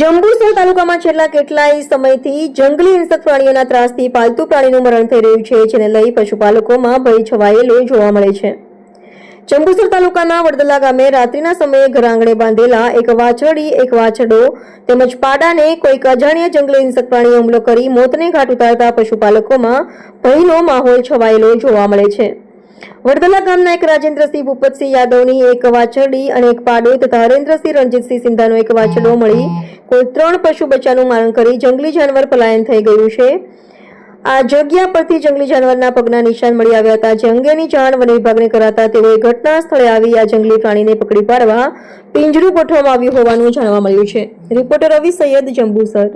જંબુસર તાલુકામાં છેલ્લા કેટલાય સમયથી જંગલી હિંસક પ્રાણીઓના ત્રાસથી પાલતુ પ્રાણીનું મરણ થઈ રહ્યું છે, જેને લઈ પશુપાલકોમાં ભય છવાયેલો જોવા મળે છે. જંબુસર તાલુકાના વડદલા ગામે રાત્રિના સમયે ઘર આંગણે બાંધેલા એક વાછરડી, એક વાછરડો તેમજ પાડાને કોઈક અજાણ્યા જંગલી હિંસક પ્રાણીએ હુમલો કરી મોતને ઘાટ ઉતારતા પશુપાલકોમાં ભયનો માહોલ છવાયેલો જોવા મળે છે. વડદલા ગામના એક રાજેન્દ્રસિંહ ભૂપતસિંહ યાદવની એક વાછરડી અને એક પાડો તથા હરેન્દ્રસિંહ રણજીતસિંહ સિંધાનો એક વાછરડો મળી કુલ ત્રણ પશુ બચ્ચાનું મારણ કરી જંગલી જાનવર પલાયન થઈ ગયું છે. આ જગ્યા પરથી જંગલી જાનવરના પગના નિશાન મળી આવ્યા હતા, જે અંગેની જાણ વન વિભાગને કરાતા તેઓએ ઘટના સ્થળે આવી આ જંગલી પ્રાણીને પકડી પાડવા પિંજરું ગોઠવવામાં આવ્યું હોવાનું જાણવા મળ્યું છે. રિપોર્ટર રવિ સૈયદ જંબુસર.